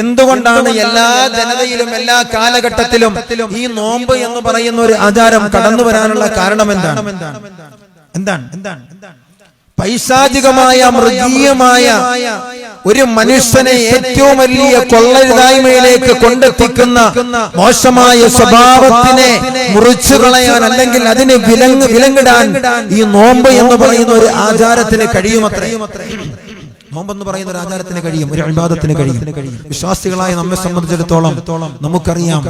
എന്തുകൊണ്ടാണ് എല്ലാ ജനതയിലും എല്ലാ കാലഘട്ടത്തിലും ഈ നോമ്പ് എന്ന് പറയുന്ന ഒരു ആചാരം കടന്നു വരാനുള്ള കാരണം എന്താണ്? എന്താണ്? എന്താണ്? പൈശാചികമായ മൃഗീയമായ ഒരു മനുഷ്യനെ ഏറ്റവും വലിയ കൊള്ളരുതായ്മയിലേക്ക് കൊണ്ടെത്തിക്കുന്ന മോശമായ സ്വഭാവത്തിനെ മുറിച്ചു കളയാൻ അല്ലെങ്കിൽ അതിന് വിലങ്ങ് വിലങ്ങിടാൻ ഈ നോമ്പ് എന്ന് പറയുന്ന ഒരു ആചാരത്തിന് കഴിയുമത്രേ? നോമ്പെന്ന് പറയുന്ന ഒരു ആചാരത്തിന് കഴിയും ഒരു അഭിവാദത്തിന് കഴിയും. വിശ്വാസികളായ നമ്മെ സംബന്ധിച്ചിടത്തോളം നമുക്കറിയാം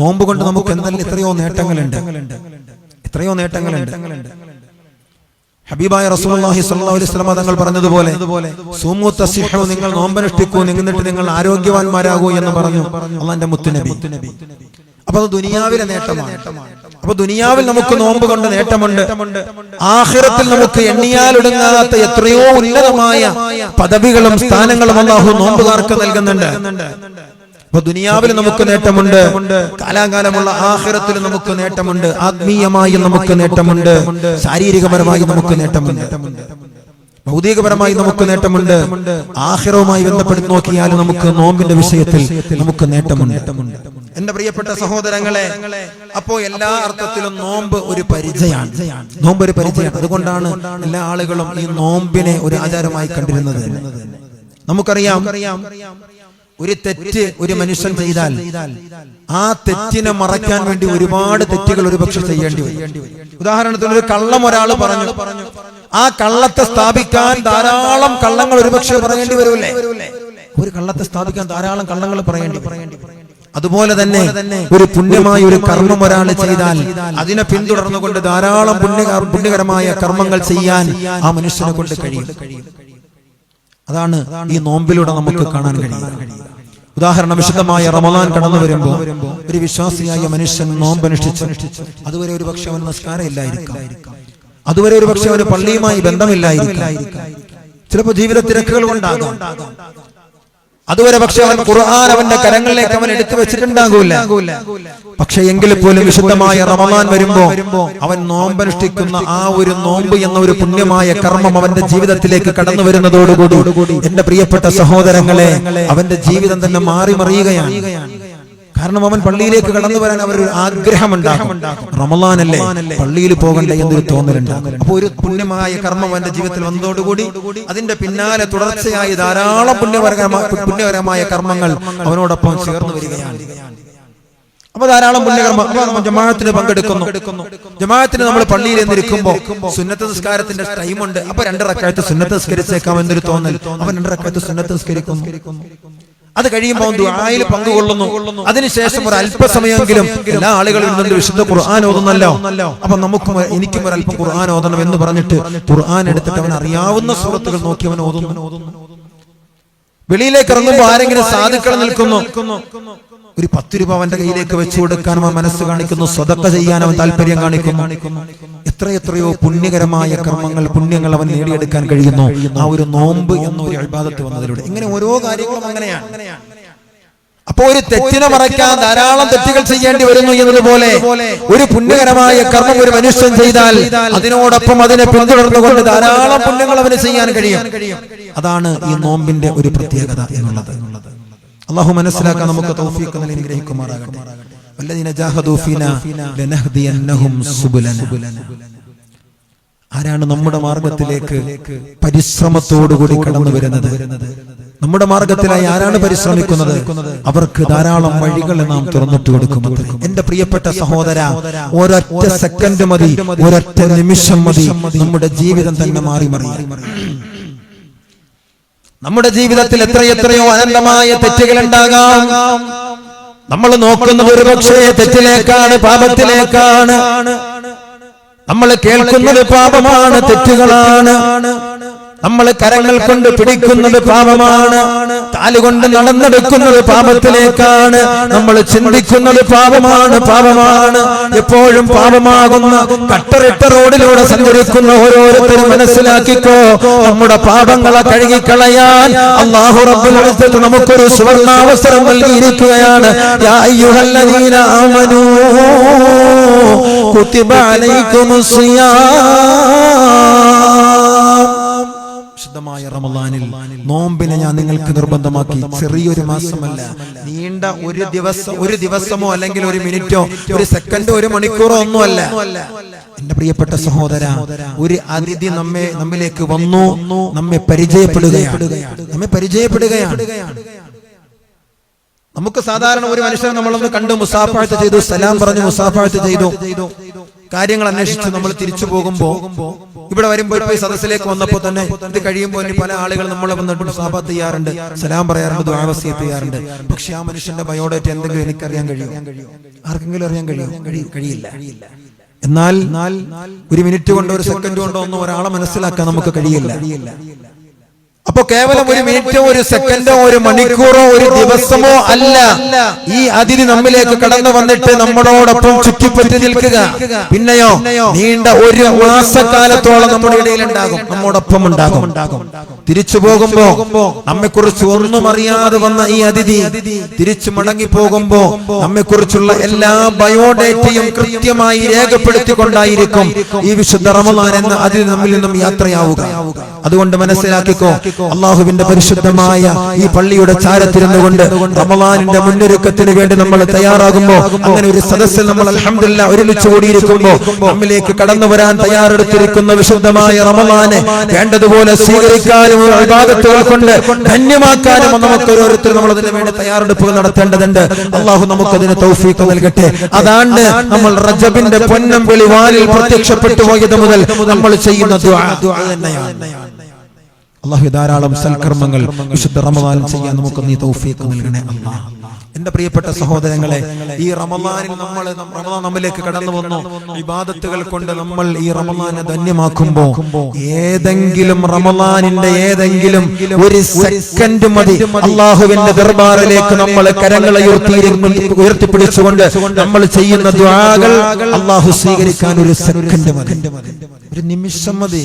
നോമ്പ് കൊണ്ട് നമുക്ക് എന്തെല്ലാം എത്രയോ നേട്ടങ്ങളുണ്ട്. എത്രയോ നേട്ടങ്ങളുണ്ട്. ഹബീബായ റസൂലുള്ളാഹി സ്വല്ലല്ലാഹു അലൈഹി വസല്ലം തങ്ങൾ പറഞ്ഞതുപോലെ സൂമു തസിഹു നിങ്ങൾ നോമ്പനുഷ്ഠിക്കൂ എന്നിട്ട് നിങ്ങൾ ആരോഗ്യവാന്മാരാകൂ എന്ന് പറഞ്ഞു അള്ളാന്റെ മുത്തുനബി. അപ്പൊ അത് ദുനിയാവിലെ നേട്ടമാണ്. അപ്പൊ ദുനിയാവിൽ നമുക്ക് നോമ്പ് കൊണ്ട് നേട്ടമുണ്ട്. ആഹിറത്തിൽ നമുക്ക് എണ്ണിയാലൊടുങ്ങാത്ത എത്രയോ ഉന്നതമായ പദവികളും സ്ഥാനങ്ങളും അള്ളാഹു നോമ്പുകാർക്ക് നൽകുന്നുണ്ട്. അപ്പൊ ദുനിയാവിൽ നമുക്ക് നേട്ടമുണ്ട്. കാലാകാലമുള്ള ആഹിറത്തിൽ നമുക്ക് നേട്ടമുണ്ട്. ആത്മീയമായി നമുക്ക് നേട്ടമുണ്ട്. ശാരീരികപരമായി നമുക്ക് നേട്ടമുണ്ട്. ഭൗതികപരമായി നമുക്ക് നേട്ടമുണ്ട്. ആഹിറവുമായി ബന്ധപ്പെട്ട് നോക്കിയാൽ നമുക്ക് നോമ്പിന്റെ വിഷയത്തിൽ നമുക്ക് നേട്ടമുണ്ട്. എന്റെ പ്രിയപ്പെട്ട സഹോദരങ്ങളെ അപ്പോ എല്ലാ അർത്ഥത്തിലും നോമ്പ് ഒരു പരിചയാണ് നോമ്പ് ഒരു പരിചയമാണ്. അതുകൊണ്ടാണ് എല്ലാ ആളുകളും ഈ നോമ്പിനെ ഒരു ആചാരമായി കണ്ടിരുന്നത് നമുക്കറിയാം ഒരു തെറ്റ് ഒരു മനുഷ്യൻ ചെയ്താൽ ആ തെറ്റിനെ മറയ്ക്കാൻ വേണ്ടി ഒരുപാട് തെറ്റുകൾ ഒരുപക്ഷെ ചെയ്യേണ്ടി വരും. ഉദാഹരണത്തിന് ഒരു കള്ളം ഒരാൾ പറഞ്ഞു. ആ കള്ളത്തെ സ്ഥാപിക്കാൻ ധാരാളം കള്ളങ്ങൾ ഒരുപക്ഷെ പറയേണ്ടി വരൂലേ ഒരു കള്ളത്തെ സ്ഥാപിക്കാൻ ധാരാളം കള്ളങ്ങൾ പറയേണ്ടി പറയേണ്ടി അതുപോലെ തന്നെ ഒരു പുണ്യമായ ഒരു കർമ്മം ഒരാൾ ചെയ്താൽ അതിനെ പിന്തുടർന്നുകൊണ്ട് ധാരാളം പുണ്യ പുണ്യകരമായ കർമ്മങ്ങൾ ചെയ്യാൻ ആ മനുഷ്യനെ കൊണ്ട് കഴിയും. അതാണ് ഈ നോമ്പിലൂടെ നമുക്ക് കാണാൻ കഴിയുക. ഉദാഹരണം വിശുദ്ധമായ റമദാൻ കടന്നു വരുമ്പോൾ ഒരു വിശ്വാസിയായ മനുഷ്യൻ നോമ്പനുഷ്ഠിച്ചു അതുവരെ ഒരു പക്ഷെ അവൻ നമസ്കാരം ഇല്ലായിരിക്കാം. അതുവരെ ഒരു പക്ഷെ അവന് പള്ളിയുമായി ബന്ധമില്ലായിരിക്കാം. ചിലപ്പോൾ ജീവിത തിരക്കുകൾ കൊണ്ടാകാം. അതുവരെ പക്ഷെ അവൻ ഖുർആൻ അവന്റെ കരങ്ങളിലേക്ക് അവൻ എടുത്തു വെച്ചിട്ടുണ്ടാകൂല. പക്ഷെ എങ്കിൽ പോലും വിശുദ്ധമായ റമദാൻ വരുമ്പോ അവൻ നോമ്പനുഷ്ഠിക്കുന്ന ആ ഒരു നോമ്പ് എന്ന ഒരു പുണ്യമായ കർമ്മം അവന്റെ ജീവിതത്തിലേക്ക് കടന്നു വരുന്നതോടുകൂടി എന്റെ പ്രിയപ്പെട്ട സഹോദരങ്ങളെ അവന്റെ ജീവിതം തന്നെ മാറി മറിയുകയാണ് കാരണം അവൻ പള്ളിയിലേക്ക് കടന്നു വരാൻ അവർ ആഗ്രഹമുണ്ടാകും റമലാനല്ലേ? പള്ളിയിൽ പോകണ്ട എന്നൊരു തോന്നലുണ്ടാകും അപ്പൊ ഒരു പുണ്യമായ കർമ്മം അവന്റെ ജീവിതത്തിൽ വന്നതോടുകൂടി അതിന്റെ പിന്നാലെ തുടർച്ചയായി ധാരാളം പുണ്യപരമായ പുണ്യപരമായ കർമ്മങ്ങൾ അവനോടൊപ്പം ചേർന്നു വരികയാണ്. അപ്പൊ ധാരാളം പുണ്യകർമ്മം ജമാഅത്തിന് പങ്കെടുക്കുന്നു. ജമാഅത്തിന് നമ്മൾ പള്ളിയിൽ എന്നിരിക്കുമ്പോ സുന്നത്ത് നിസ്കാരത്തിന്റെ ടൈമുണ്ട്. അപ്പൊ രണ്ടരക്കാലത്ത് സുന്നത്ത് നിസ്കരിച്ചേക്കാം എന്നൊരു തോന്നൽ. അവൻ രണ്ടരക്കാലത്ത് സുന്നത്ത് നിസ്കരിക്കുന്നു. അത് കഴിയുമ്പോൾ ദുആയിൽ പങ്കുകൊള്ളുന്നു. അതിനുശേഷം ഒരു അല്പസമയമെങ്കിലും എല്ലാ ആളുകളും ഇരുന്നുകൊണ്ട് വിശുദ്ധ ഖുർആൻ ഓതുന്നല്ലോ. അപ്പൊ നമുക്കും എനിക്കും ഒരു അല്പം ഖുർആൻ ഓതണം എന്ന് പറഞ്ഞിട്ട് ഖുർആൻ എടുത്തിട്ട് അവൻ അറിയാവുന്ന സുഹൃത്തുക്കൾ നോക്കി അവൻ ഓതുന്നു. വെളിയിലേക്ക് ഇറങ്ങുമ്പോൾ ആരെങ്കിലും സാധുക്കൾ നിൽക്കുന്നു. ഒരു പത്ത് രൂപ അവന്റെ കയ്യിലേക്ക് വെച്ചു കൊടുക്കാൻ അവൻ മനസ്സ് കാണിക്കുന്നു. സ്വതക്ക ചെയ്യാൻ അവൻ താല്പര്യം കാണിക്കുന്നു. എത്രയെത്രയോ പുണ്യകരമായ കർമ്മങ്ങൾ പുണ്യങ്ങൾ അവൻ നേടിയെടുക്കാൻ കഴിയുന്നു. ആ ഒരു നോമ്പ് എന്ന ഒരു അഴിബാദത്ത് വന്നതിലൂടെ. ഇങ്ങനെ ഓരോ കാര്യങ്ങളും അങ്ങനെയാണ്. അപ്പോ ഒരു തെറ്റിനെ മറയ്ക്കാൻ ധാരാളം തെറ്റുകൾ ചെയ്യേണ്ടി വരുന്നു എന്നതുപോലെ ഒരു പുണ്യകരമായ കർമ്മം ഒരു മനുഷ്യൻ ചെയ്താൽ അതിനോടൊപ്പം അതിനെ പിന്തുടർന്നുകൊണ്ട് ധാരാളം പുണ്യങ്ങൾ അവന് ചെയ്യാൻ കഴിയും. അതാണ് ഈ നോമ്പിന്റെ ഒരു പ്രത്യേകത എന്നുള്ളത്. അള്ളാഹു മനസ്സിലാക്കാൻ നമുക്ക് തൗഫീഖ് നൽകി അനുഗ്രഹിക്കുമാറാകട്ടെ. വല്ലദീന ജാഹദൂ ഫീനാ ലനഹ്ദിയന്നഹും സുബുലന. ആരാണ് നമ്മുടെ മാർഗത്തിലേക്ക് പരിശ്രമത്തോടുകൂടി കടന്നു വരുന്നത്? നമ്മുടെ മാർഗത്തിലായി ആരാണ് പരിശ്രമിക്കുന്നത്? അവർക്ക് ധാരാളം വഴികൾ നാം തുറന്നിട്ട് കൊടുക്കും. എന്റെ പ്രിയപ്പെട്ട സഹോദര ഒരൊറ്റ സെക്കൻഡ് മതി ഒരൊറ്റ നിമിഷം മതി. നമ്മുടെ ജീവിതം തന്നെ മാറി മറിയാൻ നമ്മുടെ ജീവിതത്തിൽ എത്രയെത്രയോ അനന്തമായ തെറ്റുകൾ ഉണ്ടാകാം നമ്മൾ നോക്കുന്ന ഒരു പക്ഷേ തെറ്റിലേക്കാണ് പാപത്തിലേക്കാണ്. നമ്മൾ കേൾക്കുന്നത് പാപമാണ് തെറ്റുകളാണ്. നമ്മൾ കരങ്ങൾ കൊണ്ട് പിടിക്കുന്നത് പാപമാണ്. താലുകൊണ്ട് നടന്നെടുക്കുന്നത് പാപത്തിലേക്കാണ്. നമ്മൾ ചിന്തിക്കുന്നത് പാപമാണ് പാപമാണ്. എപ്പോഴും പാപമാകുന്ന കട്ടറിട്ട റോഡിലൂടെ സഞ്ചരിക്കുന്ന ഓരോരുത്തരും മനസ്സിലാക്കിക്കോ നമ്മുടെ പാപങ്ങളെ കഴുകിക്കളയാൻ അള്ളാഹു റബ്ബുൽ നമുക്കൊരു സുവർണാവസരം നൽകിയിരിക്കുകയാണ്. കുത്തിബ സിയാം വിശുദ്ധമായ റമദാനിൽ നോമ്പിനെ ഞാൻ നിങ്ങൾക്ക് നിർബന്ധമാക്കി. ചെറിയൊരു മാസമല്ല. നീണ്ട ഒരു ദിവസം ഒരു ദിവസമോ അല്ലെങ്കിൽ ഒരു മിനിറ്റോ ഒരു സെക്കൻഡോ ഒരു മണിക്കൂറോ ഒന്നുമല്ല. എന്റെ പ്രിയപ്പെട്ട സഹോദര ഒരു അതിഥി നമ്മെ നമ്മിലേക്ക് വന്നു നമ്മെ പരിചയപ്പെടുകയാണ്. നമ്മെ പരിചയപ്പെടുകയാണ്. നമുക്ക് സാധാരണ ഒരു മനുഷ്യനെ നമ്മളൊന്ന് കണ്ടു മുസാഫാഴ്ച ചെയ്തു സലാം പറഞ്ഞു മുസാഫാഴ്ച ചെയ്തു. കാര്യങ്ങൾ അന്വേഷിച്ച് നമ്മൾ തിരിച്ചു പോകുമ്പോ ഇവിടെ വരുമ്പോൾ ഇപ്പൊ ഈ സദസ്സിലേക്ക് വന്നപ്പോ തന്നെ ഇത് കഴിയുമ്പോൾ പല ആളുകൾ നമ്മളെ വന്നിട്ട് മുസാഫാത്ത് ചെയ്യാറുണ്ട് സലാം പറയാറുണ്ട് ദ്വാവസ്യത്ത് ചെയ്യാറുണ്ട്. പക്ഷെ ആ മനുഷ്യന്റെ ബയോഡേറ്റ് എന്തെങ്കിലും എനിക്കറിയാൻ കഴിയും ആർക്കെങ്കിലും അറിയാൻ കഴിയും കഴിയില്ല. എന്നാൽ ഒരു മിനിറ്റ് കൊണ്ടോ ഒരു സെക്കൻഡ് കൊണ്ടോ ഒന്നും ഒരാളെ മനസ്സിലാക്കാൻ നമുക്ക് കഴിയില്ല. അപ്പൊ കേവലം ഒരു മിനിറ്റോ ഒരു സെക്കൻഡോ ഒരു മണിക്കൂറോ ഒരു ദിവസമോ അല്ല. ഈ അതിഥി നമ്മിലേക്ക് കടന്നു വന്നിട്ട് നമ്മളോടൊപ്പം ചുറ്റിപ്പറ്റി നിൽക്കുക. പിന്നെയോ നീണ്ട ഒരു മാസക്കാലത്തോളം നമ്മുടെ ഇടയിൽ ഉണ്ടാകും നമ്മോടൊപ്പം ഉണ്ടാകും. തിരിച്ചു പോകുമ്പോ നമ്മെക്കുറിച്ച് ഒന്നും അറിയാതെ വന്ന ഈ അതിഥി തിരിച്ചു മടങ്ങി പോകുമ്പോ നമ്മെക്കുറിച്ചുള്ള എല്ലാ ബയോഡേറ്റയും കൃത്യമായി രേഖപ്പെടുത്തിക്കൊണ്ടായിരിക്കും ഈ വിശുദ്ധ റമദാൻ എന്ന അതിഥി നമ്മിൽ നിന്നും യാത്രയാവുക. അതുകൊണ്ട് മനസ്സിലാക്കിക്കോ അള്ളാഹുവിന്റെ പരിശുദ്ധമായ ഈ പള്ളിയുടെ ചാരത്തിരുന്നുകൊണ്ട് റമലാനിന്റെ മുന്നൊരുക്കത്തിന് വേണ്ടി നമ്മൾ തയ്യാറാകുമ്പോ അങ്ങനെ ഒരു സദസ്സിൽ നമ്മൾ അലഹമില്ല ഒരുമിച്ച് കൂടിയിരിക്കുമ്പോ നമ്മിലേക്ക് കടന്നു വരാൻ തയ്യാറെടുത്തിരിക്കുന്ന വിശുദ്ധമായ റമലാനെ വേണ്ടതുപോലെ സ്വീകരിക്കാനും വിഭാഗത്തുകൾ കൊണ്ട് ധന്യമാക്കാനും നമുക്ക് ഓരോരുത്തരും നമ്മൾ അതിന് വേണ്ടി തയ്യാറെടുപ്പുകൾ നടത്തേണ്ടതുണ്ട്. അള്ളാഹു നമുക്കതിന് തൗഫീഖ് നൽകട്ടെ. അതാണ് നമ്മൾ റജബിന്റെ പൊന്നം വിളി വാലിൽ പ്രത്യക്ഷപ്പെട്ടു പോയത് മുതൽ നമ്മൾ ചെയ്യുന്ന തന്നെയാണ്. അള്ളാഹു ധാരാളം സൽക്കർമ്മങ്ങൾ വിശുദ്ധ റമദാൻ ചെയ്യാൻ നമുക്ക് നീ തൗഫീഖ് നൽകണേ അല്ലാഹ്. എന്റെ പ്രിയപ്പെട്ട സഹോദരങ്ങളെ ഈ റമദാനിൽ നമ്മൾ റമദാൻ നമ്മിലേക്ക് കടന്നു വന്നു. വിവാദത്തുകൾ കൊണ്ട് നമ്മൾ ഈ റമദാനെ ധന്യമാക്കുമ്പോ ഏതെങ്കിലും റമദാനിന്റെ ഏതെങ്കിലും ഒരു സെക്കൻഡ് മതി. അള്ളാഹുവിന്റെ ദർബാറിലേക്ക് നമ്മൾ കരങ്ങളെ ഉയർത്തി ഉയർത്തിപ്പിടിച്ചുകൊണ്ട് നമ്മൾ ചെയ്യുന്ന ദ്വാകൾ അള്ളാഹു സ്വീകരിക്കാൻ ഒരു സെക്കൻഡ് മതി. ഒരു നിമിഷം മതി.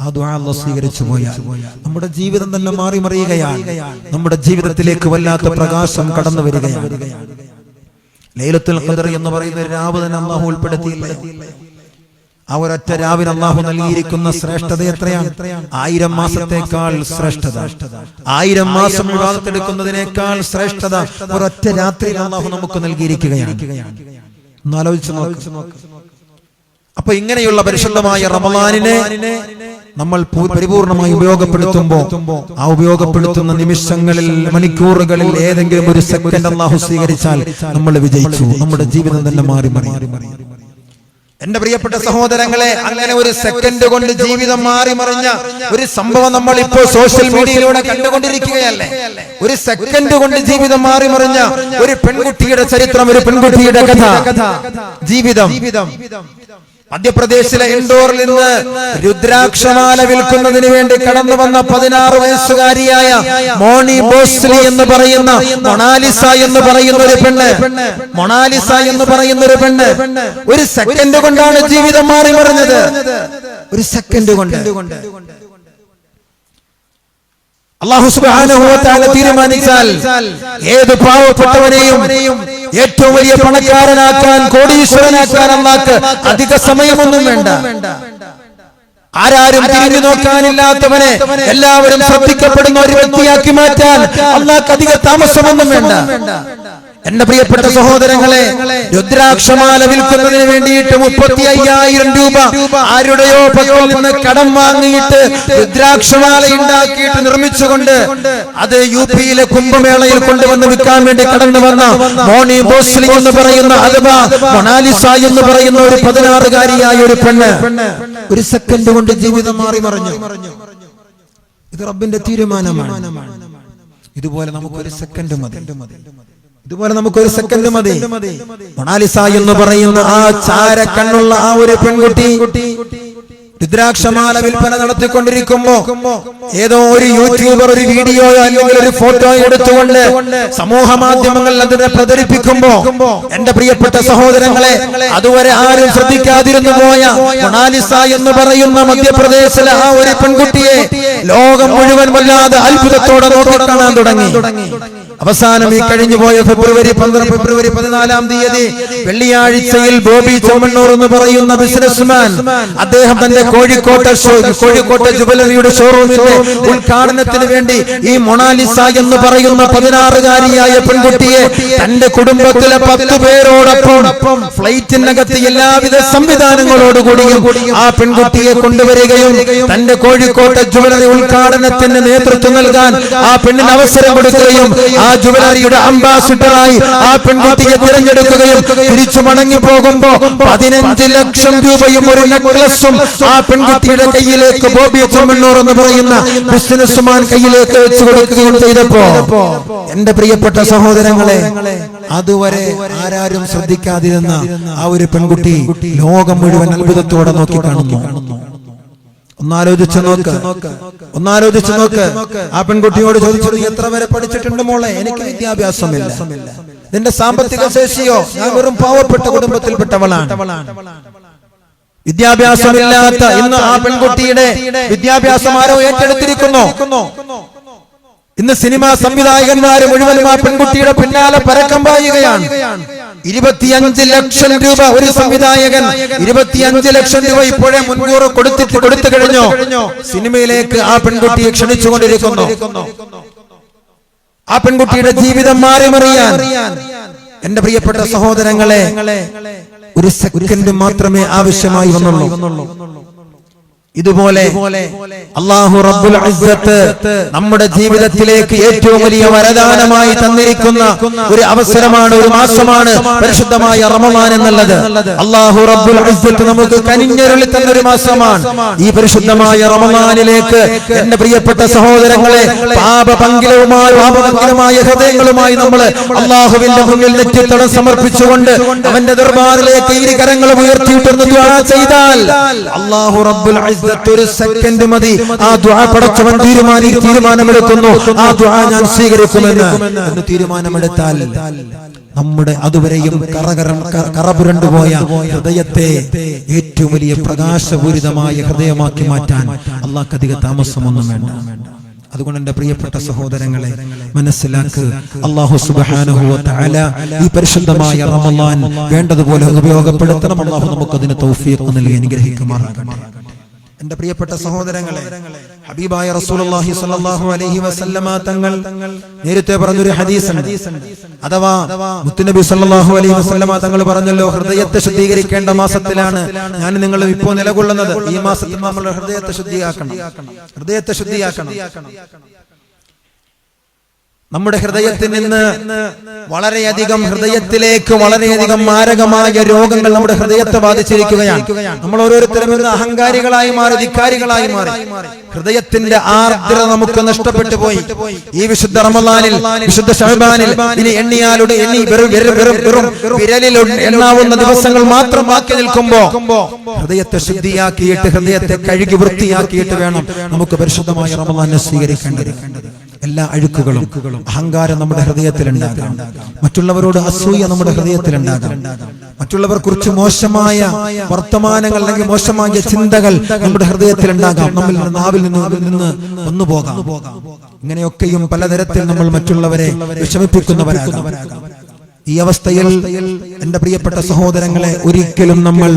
ആ ദ്വാ അള്ളാഹ് സ്വീകരിച്ചു പോയാൽ നമ്മുടെ ജീവിതം തന്നെ മാറി മറിയുകയാണ്. നമ്മുടെ ജീവിതത്തിലേക്ക് വല്ലാത്ത പ്രകാശം കടന്നു വരികയാണ്. ലൈലത്തുൽ ഖദർ എന്ന് പറയുന്ന രാവ് തന്നെ അള്ളാഹു ഉൾപ്പെടുത്തിയില്ലേ. ആ ഒരൊറ്റ രാവിന് അള്ളാഹു നൽകിയിരിക്കുന്ന ശ്രേഷ്ഠത എത്രയാണ്? ആയിരം മാസത്തേക്കാൾ ശ്രേഷ്ഠത. ആയിരം മാസം വിവാദത്തെടുക്കുന്നതിനേക്കാൾ ശ്രേഷ്ഠത ഒരൊറ്റ രാത്രി അള്ളാഹു നമുക്ക് നൽകിയിരിക്കുകയാണ്. ഒന്ന് ആലോചിച്ച് നോക്ക്. അപ്പൊ ഇങ്ങനെയുള്ള പരിശുദ്ധമായ റമദാനിനെ നമ്മൾ പരിപൂർണമായി ഉപയോഗപ്പെടുത്തുമ്പോ ആ ഉപയോഗപ്പെടുത്തുന്ന നിമിഷങ്ങളിൽ മണിക്കൂറുകളിൽ ഏതെങ്കിലും ഒരു സെക്കൻഡ് അള്ളാഹു സ്വീകരിച്ചാൽ നമ്മൾ വിജയിച്ചു. നമ്മുടെ ജീവിതം തന്നെ മാറി മാറി എന്റെ പ്രിയപ്പെട്ട സഹോദരങ്ങളെ അങ്ങനെ ഒരു സെക്കൻഡ് കൊണ്ട് ജീവിതം മാറി മറിഞ്ഞ ഒരു സംഭവം നമ്മൾ ഇപ്പോൾ സോഷ്യൽ മീഡിയയിലൂടെ കണ്ടുകൊണ്ടിരിക്കുകയല്ലേ? ഒരു സെക്കൻഡ് കൊണ്ട് ജീവിതം മാറി മറിഞ്ഞ ഒരു പെൺകുട്ടിയുടെ ചരിത്രം ഒരു പെൺകുട്ടിയുടെ കഥ. ജീവിതം. മധ്യപ്രദേശിലെ ഇൻഡോറിൽ നിന്ന് രുദ്രാക്ഷമാല വിൽക്കുന്നതിന് വേണ്ടി കടന്നു വന്ന പതിനാറ് വയസ്സുകാരിയായ മോണി ബോസ്ലി എന്ന് പറയുന്ന മൊണാലിസ എന്ന് പറയുന്ന ഒരു പെണ്ണ്. മൊണാലിസ എന്ന് പറയുന്ന ഒരു പെണ്ണ്. ഒരു സെക്കൻഡ് കൊണ്ടാണ് ജീവിതം മാറി മറിഞ്ഞത് ഒരു സെക്കൻഡ് കൊണ്ട്. അള്ളാഹു തആല തീരുമാനിച്ചാൽ ഏത് പാവപ്പെട്ടവനെയും ഏറ്റവും വലിയ പണക്കാരനാക്കാൻ കോടീശ്വരനാക്കാൻ അള്ളാക്ക് അധിക സമയമൊന്നും വേണ്ട. ആരാരും തിരിഞ്ഞു നോക്കാനില്ലാത്തവനെ എല്ലാവരും ശ്രദ്ധിക്കപ്പെടുന്ന ഒരു വ്യക്തിയാക്കി മാറ്റാൻ അള്ളാക്ക് അധിക താമസമൊന്നും വേണ്ട. എന്റെ പ്രിയപ്പെട്ട സഹോദരങ്ങളെ രുദ്രാക്ഷമാല വിൽക്കുന്നതിന് വേണ്ടിയിട്ട് മുപ്പത്തി അയ്യായിരം രൂപ ആരുടെയോ നിന്ന് കടം വാങ്ങിയിട്ട് രുദ്രാക്ഷമാല ഉണ്ടാക്കിയിട്ട് നിർമ്മിച്ചുകൊണ്ട് അത് യു പിയിലെ കുംഭമേളയിൽ കൊണ്ടുവന്ന് വിൽക്കാൻ വേണ്ടി കടന്നു വന്ന മോണി ബോസ്ലി എന്ന് പറയുന്ന അഥവാ മൊണാലിസ എന്ന് പറയുന്ന ഒരു പതിനാറുകാരിയായ ഒരു പെണ്ണ് ഒരു സെക്കൻഡ് കൊണ്ട് ജീവിതം മാറി മറിഞ്ഞു. ഇത് റബ്ബിന്റെ തീരുമാനമാണ്. ഇതുപോലെ നമുക്ക് ഒരു സെക്കൻഡ് മതി. ഇതുപോലെ നമുക്കൊരു സെക്കൻഡ് മതി. മൊണാലിസ എന്ന് പറയുന്ന ആ ചാര കണ്ണുള്ള ആ ഒരു പെൺകുട്ടി രുദ്രാക്ഷമാല വിൽപ്പന നടത്തിക്കൊണ്ടിരിക്കുമ്പോ ഏതോ ഒരു യൂട്യൂബർ ഒരു വീഡിയോ അല്ലെങ്കിൽ ഒരു ഫോട്ടോ എടുത്തുകൊണ്ട് സമൂഹ മാധ്യമങ്ങളിൽ അതിനെ പ്രചരിപ്പിക്കുമ്പോ എന്റെ പ്രിയപ്പെട്ട സഹോദരങ്ങളെ അതുവരെ ആരും ശ്രദ്ധിക്കാതിരുന്നു പോയ മൊണാലിസ എന്ന് പറയുന്ന മധ്യപ്രദേശിലെ ആ ഒരു പെൺകുട്ടിയെ ലോകം മുഴുവൻ വല്ലാതെ അത്ഭുതത്തോടെ നോക്കി കാണാൻ തുടങ്ങി. അവസാനം ഈ കഴിഞ്ഞു പോയ ഫെബ്രുവരി പന്ത്രണ്ട് ഫെബ്രുവരി പതിനാലാം തീയതി വെള്ളിയാഴ്ചയിൽ ബോബി ചോമണ്ണൂർ എന്ന് പറയുന്ന ബിസിനസ്മാൻ അദ്ദേഹം തന്റെ കോഴിക്കോട്ടെ കോഴിക്കോട്ടെ ജുവലറിയുടെ ഷോറൂമിന്റെ ഉദ്ഘാടനത്തിന് വേണ്ടി ഈ മൊണാലിസ എന്ന് പറയുന്ന പതിനാറുകാരിയായ പെൺകുട്ടിയെ തന്റെ കുടുംബത്തിലെ പത്ത് പേരോടൊപ്പം ഫ്ലൈറ്റിനകത്ത് എല്ലാവിധ സംവിധാനങ്ങളോടുകൂടിയും ആ പെൺകുട്ടിയെ കൊണ്ടുവരികയും തന്റെ കോഴിക്കോട്ടെ ജുവലറി ഉദ്ഘാടനത്തിന് നേതൃത്വം നൽകാൻ ആ പെണ്ണിന് അവസരം കൊടുക്കുകയും ആ ജുവലറിയുടെ അംബാസിഡറായി ആ പെൺകുട്ടിയെ തിരഞ്ഞെടുക്കുകയും തിരിച്ചു മടങ്ങി പോകുമ്പോ പതിനഞ്ച് ലക്ഷം രൂപയും ഒരു നെക്ലസും ആ പെൺകുട്ടിയുടെ കയ്യിലേക്ക് ബോബി ചെമ്മണ്ണൂർ എന്ന് പറയുന്ന ബിസിനസ്സുമാൻ കയ്യിലേക്ക് വെച്ചു കൊടുക്കുകയും ചെയ്തപ്പോ എന്റെ പ്രിയപ്പെട്ട സഹോദരങ്ങളെ അതുവരെ ആരാരും ശ്രദ്ധിക്കാതിരുന്ന ആ ഒരു പെൺകുട്ടി ലോകം മുഴുവൻ അത്ഭുതത്തോടെ നോക്കി കാണുന്നു ഒന്നാലോചിച്ച് നോക്ക്. ഒന്നാലോചിച്ച് നോക്ക്. ആ പെൺകുട്ടിയോട് ചോദിച്ചു "നീ എത്ര വരെ പഠിച്ചിട്ടുണ്ട് മോളെ? എനിക്ക് വിദ്യാഭ്യാസമില്ല. നിന്റെ സാമ്പത്തിക ശേഷിയോ? ഞാൻ വെറും പാവപ്പെട്ട കുടുംബത്തിൽപ്പെട്ടവളാണ്. വിദ്യാഭ്യാസമില്ലാത്ത ഇന്ന് ആ പെൺകുട്ടിയുടെ വിദ്യാഭ്യാസം ആരോ ഏറ്റെടുത്തിരിക്കുന്നു. ഇന്ന് സിനിമാ സംവിധായകന്മാര് മുഴുവനും ആ പെൺകുട്ടിയുടെ പിന്നാലെ പരക്കം പായുകയാണ്. ഇരുപത്തിയഞ്ച് ലക്ഷം രൂപ ഒരു സംവിധായകൻ ഇരുപത്തിയഞ്ച് ലക്ഷം രൂപ ഇപ്പോഴേ മുൻകൂർ കൊടുത്തിട്ട് കൊടുത്തു കഴിഞ്ഞോ? സിനിമയിലേക്ക് ആ പെൺകുട്ടിയെ ക്ഷണിച്ചുകൊണ്ടിരിക്കുന്നു. ആ പെൺകുട്ടിയുടെ ജീവിതം മാറി മറിയാൻ എന്റെ പ്രിയപ്പെട്ട സഹോദരങ്ങളെ ഒരു സെക്കൻഡ് മാത്രമേ ആവശ്യമായി വന്നുള്ളൂ. ഇതുപോലെ അള്ളാഹു റബ്ബുൽ നമ്മുടെ ജീവിതത്തിലേക്ക് ഏറ്റവും വലിയ വരദാനമായി തന്നിരിക്കുന്ന ഒരു അവസരമാണ് ഒരു മാസമാണ് പരിശുദ്ധമായ റമമാൻ എന്നുള്ളത്. അള്ളാഹു റബ്ബുൽ നമുക്ക് കനിഞ്ഞരുളി തന്ന ഒരു മാസമാണ്. ഈ പരിശുദ്ധമായ റമമാനിലേക്ക് എന്റെ പ്രിയപ്പെട്ട സഹോദരങ്ങളെ പാപപങ്കിലവുമായ പാപപങ്കിലമായ ഹൃദയങ്ങളുമായി നമ്മൾ അള്ളാഹുവിന്റെ മുന്നിൽ നെറ്റിത്തടം സമർപ്പിച്ചുകൊണ്ട് അവന്റെ ദർബാറിലേക്ക് ഇരു കരങ്ങളും ഉയർത്തിയിട്ടൊന്ന് ചെയ്താൽ അള്ളാഹു റബ്ബുൽ ഒരു സെക്കൻഡ് മതി. ആ ദ്വാ പടച്ചവൻ തീരുമാനി തീരുമാനമെടുക്കുന്നു. ആ ദ്വാ ഞാൻ സ്വീകരിക്കുമെന്ന്. തീരുമാനമെടുത്താൽ നമ്മുടെ അതുവരെയും കറകരം ക- കറപുരണ്ടുപോയ ഹൃദയത്തെ ഏറ്റവും വലിയ പ്രകാശപൂരിതമായ ഹൃദയമാക്കി മാറ്റാൻ അള്ളാഹ് അധിക താമസമൊന്നും വേണ്ട. അതുകൊണ്ട് എന്റെ പ്രിയപ്പെട്ട സഹോദരങ്ങളെ മനസ്സിലാക്ക്. അള്ളാഹു തആല ഈ പരിശുദ്ധമായ റമളാൻ വേണ്ടതുപോലെ ഉപയോഗപ്പെടുത്തണം. അള്ളാഹു നമുക്കതിന് തൗഫീഖ് നൽകി അനുഗ്രഹിക്കുമാറാകട്ടെ. എന്റെ പ്രിയപ്പെട്ട സഹോദരങ്ങളെ ഹബീബായ റസൂലുള്ളാഹി സ്വല്ലല്ലാഹു അലൈഹി വസല്ലമ തങ്ങൾ നേരത്തെ പറഞ്ഞൊരു ഹദീസ് ഉണ്ട് അഥവാ മുത്തുനബി സ്വല്ലല്ലാഹു അലൈഹി വസല്ലമ തങ്ങൾ പറഞ്ഞല്ലോ ഹൃദയത്തെ ശുദ്ധീകരിക്കേണ്ട മാസത്തിലാണ് ഞാൻ നിങ്ങൾ ഇപ്പോൾ നിലകൊള്ളുന്നത്. ഈ മാസത്തിൽ നമ്മൾ ഹൃദയത്തെ ശുദ്ധിയാക്കണം. ഹൃദയത്തെ ശുദ്ധിയാക്കണം. നമ്മുടെ ഹൃദയത്തിൽ നിന്ന് വളരെയധികം ഹൃദയത്തിലേക്ക് വളരെയധികം മാരകമായ രോഗങ്ങൾ നമ്മുടെ ഹൃദയത്തെ ബാധിച്ചിരിക്കുകയാണ്. നമ്മൾ ഓരോരുത്തരും ഇന്ന് അഹങ്കാരികളായി മാറി ധിക്കാരികളായി മാറി. ഹൃദയത്തിന്റെ ആർദ്രത നമുക്ക് നഷ്ടപ്പെട്ടു പോയി. ഈ വിശുദ്ധ റമദാനിൽ വിശുദ്ധ ഷഹബാനിൽ ഇനി എണ്ണിയാലുടെ എണ്ണി വെറും വെറും വെറും വിരലിൽ എണ്ണാവുന്ന ദിവസങ്ങൾ മാത്രം ബാക്കി നിൽക്കുമ്പോ ഹൃദയത്തെ ശുദ്ധിയാക്കിയിട്ട് ഹൃദയത്തെ കഴുകി വൃത്തിയാക്കിയിട്ട് വേണം. നമുക്ക് പരിശുദ്ധമായ റമദാനെ സ്വീകരിക്കേണ്ടത്. എല്ലാ അഴുക്കുകളും അഹങ്കാരം നമ്മുടെ ഹൃദയത്തിലുണ്ടാകാം. മറ്റുള്ളവരോട് അസൂയ നമ്മുടെ ഹൃദയത്തിലുണ്ടാകാം. മറ്റുള്ളവർ കുറിച്ച് മോശമായ വർത്തമാനങ്ങൾ അല്ലെങ്കിൽ മോശമായ ചിന്തകൾ നമ്മുടെ ഹൃദയത്തിലുണ്ടാകാം. നമ്മിൽ നാവിൽ നിന്ന് നിന്ന് വന്നു പോകാം ഇങ്ങനെയൊക്കെയും പലതരത്തിൽ നമ്മൾ മറ്റുള്ളവരെ വിഷമിപ്പിക്കുന്നവരാകാം. ഈ അവസ്ഥയിൽ എന്റെ പ്രിയപ്പെട്ട സഹോദരങ്ങളെ ഒരിക്കലും നമ്മൾ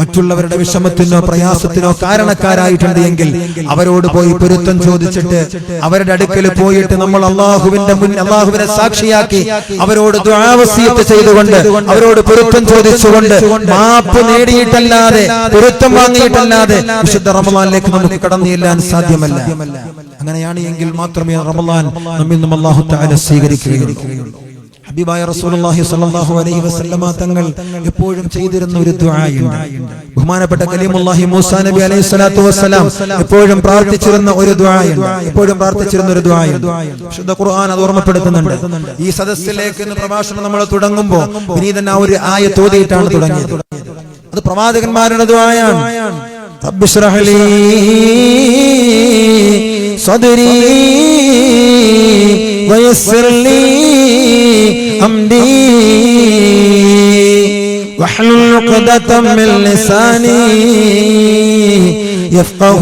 മറ്റുള്ളവരുടെ വിഷമത്തിനോ പ്രയാസത്തിനോ കാരണക്കാരായിട്ടുണ്ട് എങ്കിൽ അവരോട് പോയി പൊരുത്തം ചോദിച്ചിട്ട് അവരുടെ അടുക്കൽ പോയിട്ട് നമ്മൾ അള്ളാഹുവിന്റെ മുന്നിൽ അള്ളാഹുവിനെ സാക്ഷിയാക്കി അവരോട് ദ്വാവസീയത്ത് ചെയ്തുകൊണ്ട് അവരോട് പൊരുത്തം ചോദിച്ചുകൊണ്ട് മാപ്പ് നേടിയിട്ടല്ലാതെ പൊരുത്തം വാങ്ങിയിട്ടല്ലാതെ വിശുദ്ധ റമലാനിലേക്ക് നമുക്ക് കടന്നു ചെല്ലാൻ സാധ്യമല്ല. അങ്ങനെയാണ് എങ്കിൽ മാത്രമേ റമലാൻ നമ്മിൽ നിന്നും അള്ളാഹു താല സ്വീകരിക്കുകയുള്ളൂ. ഹബീബായ റസൂലുള്ളാഹി സ്വല്ലല്ലാഹു അലൈഹി വസല്ലമ തങ്ങൾ എപ്പോഴും ചെയ്തിരുന്ന ഒരു ദുആയുണ്ട്. ബഹുമാനപ്പെട്ട കലീമുല്ലാഹി മൂസാ നബി അലൈഹി സ്വലാത്തു വസ്സലാം എപ്പോഴും പ്രാർത്ഥിച്ചിരുന്ന ഒരു ദുആയുണ്ട്. എപ്പോഴും പ്രാർത്ഥിച്ചിരുന്ന ഒരു ദുആയുണ്ട്. വിശുദ്ധ ഖുർആൻ അത് ഓർമ്മപ്പെടുത്തുന്നുണ്ട്. ഈ സദസ്സിലേക്ക് പ്രഭാഷണം നമ്മൾ തുടങ്ങുമ്പോൾ ഇനി തന്നെ ആ ഒരു ആയ തോതിയിട്ടാണ് തുടങ്ങിയത്. അത് പ്രവാചകന്മാരുടെ ദുആയാണ്. رب اشرح لي صدري ويسر لي أمري. واحلل عقدة من لساني يفقه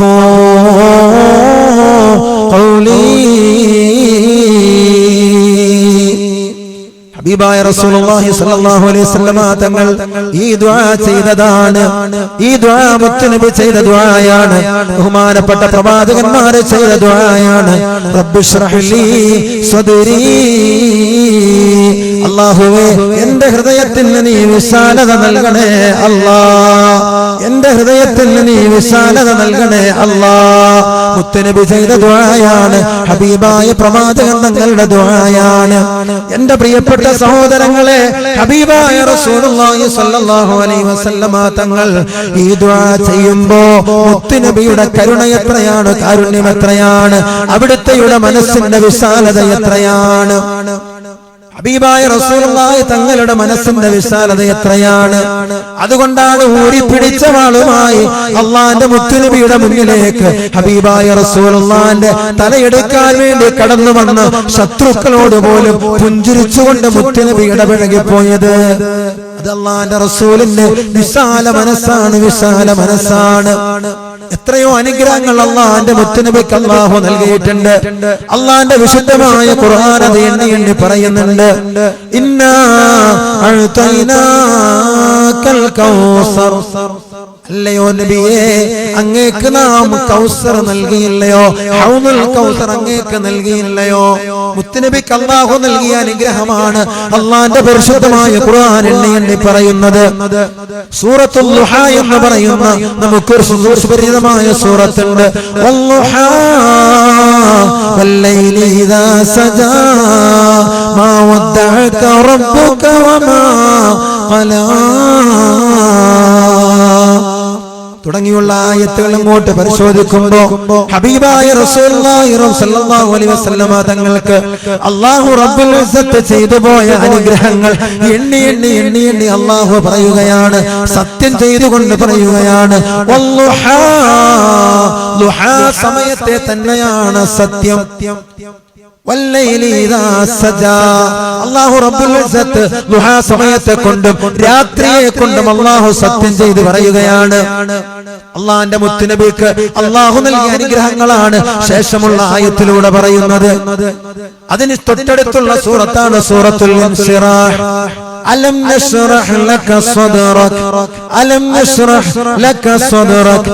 ഹബീബായ റസൂലുള്ളാഹി സ്വല്ലല്ലാഹു അലൈഹി വസല്ലമ തങ്ങൾ ഈ ദുആ ചെയ്തതാണ്. ഈ ദുആ മുത്ത് നബി ചെയ്ത ദുആയാണ്. ബഹുമാനപ്പെട്ട പ്രവാചകന്മാർ ചെയ്ത ദുആയാണ്. റബ്ബിഷ്റഹ്ലി ലീ സ്വദരി. അല്ലാഹുവേ എന്റെ ഹൃദയത്തിന് നീ വിശാലത നൽകണേ അല്ലാ എന്റെ ഹൃദയത്തിന് നീ വിശാലത നൽകണേ അല്ലാ മുത്തനബി ചെയ്ത ദുആയാണ് ഹബീബായ പ്രവാചകൻ തങ്ങളുടെ ദുആയാണ്. എന്റെ പ്രിയപ്പെട്ട സഹോദരങ്ങളെ ഹബീബായ റസൂലുള്ളാഹി സ്വല്ലല്ലാഹു അലൈഹി വസല്ലമ തങ്ങൾ ഈ ദുആ ചെയ്യുമ്പോൾ മുത്തുനബിയുടെ കരുണ എത്രയാണ് കാരുണ്യം എത്രയാണ് അവിടുത്തെയുടെ മനസ്സിന്റെ വിശാലത എത്രയാണ്? ഹബീബായ റസൂലുള്ളാഹി തങ്ങളുടെ മനസ്സിന്റെ വിശാലത എത്രയാണ്? അതുകൊണ്ടാണ് ഊരിപ്പിടിച്ച വാളുമായി അള്ളാന്റെ മുത്തുനബിയുടെ മുന്നിലേക്ക് ഹബീബായ റസൂലുള്ളാന്റെ തലയെടുക്കാൻ വേണ്ടി കടന്നു വന്ന് ശത്രുക്കളോട് പോലും പുഞ്ചിരിച്ചുകൊണ്ട് മുത്തുനബി ഇടപഴകിപ്പോയത്. അത് അള്ളാന്റെ റസൂലിന്റെ വിശാല മനസ്സാണ് വിശാല മനസ്സാണ്. എത്രയോ അനുഗ്രഹങ്ങൾ അള്ളാന്റെ മുത്തനബിക്ക് അള്ളാഹു നൽകിയിട്ടുണ്ട്. അള്ളാന്റെ വിശുദ്ധമായ ഖുർആൻ എണ്ണി എണ്ണി പറയുന്നുണ്ട്. ഇന്നാ കൗസർ. അല്ലയോ നബിയേ അങ്ങേക്ക് നാം കൗസർ നൽകിയില്ലയോ? ഹൗനുൽ കൗസർ അങ്ങേക്ക് നൽകിയില്ലയോ? മുത്തുനബിക്ക് അള്ളാഹു നൽകിയ അനുഗ്രഹമാണ് അള്ളാന്റെ പരിശുദ്ധമായ ഖുർആൻ എണ്ണി പറയുന്നത്. സൂറത്തുൽ ലുഹ എന്ന് പറയുന്ന നമുക്ക് സുപരിചിതമായ സൂറത്തുണ്ട്. ഖലാ തുടങ്ങിയുള്ള ആയത്തുകൾ ഇങ്ങോട്ട് പരിശോധിക്കുമ്പോ ഹബീബായ തങ്ങൾക്ക് അല്ലാഹു റബ്ബുൽ ചെയ്തു പോയ അനുഗ്രഹങ്ങൾ എണ്ണി എണ്ണി എണ്ണി എണ്ണി അള്ളാഹു പറയുകയാണ് സത്യം ചെയ്തുകൊണ്ട് പറയുകയാണ്. സമയത്തെ തന്നെയാണ് സത്യം. ലുഹാ സമയത്തെ കൊണ്ടും രാത്രിയെ കൊണ്ടും അല്ലാഹു സത്യം ചെയ്ത് പറയുകയാണ്. അള്ളാന്റെ മുത്തുനബിക്ക് അള്ളാഹു നൽകിയ അനുഗ്രഹങ്ങളാണ് ശേഷമുള്ള ആയത്തിലൂടെ പറയുന്നത്. അതിന് തൊട്ടടുത്തുള്ള സൂറത്താണ് സൂറത്തുൽ ഇൻസിറാഹ് نشرح لك صدرك؟ ألم نشرح لك صدرك؟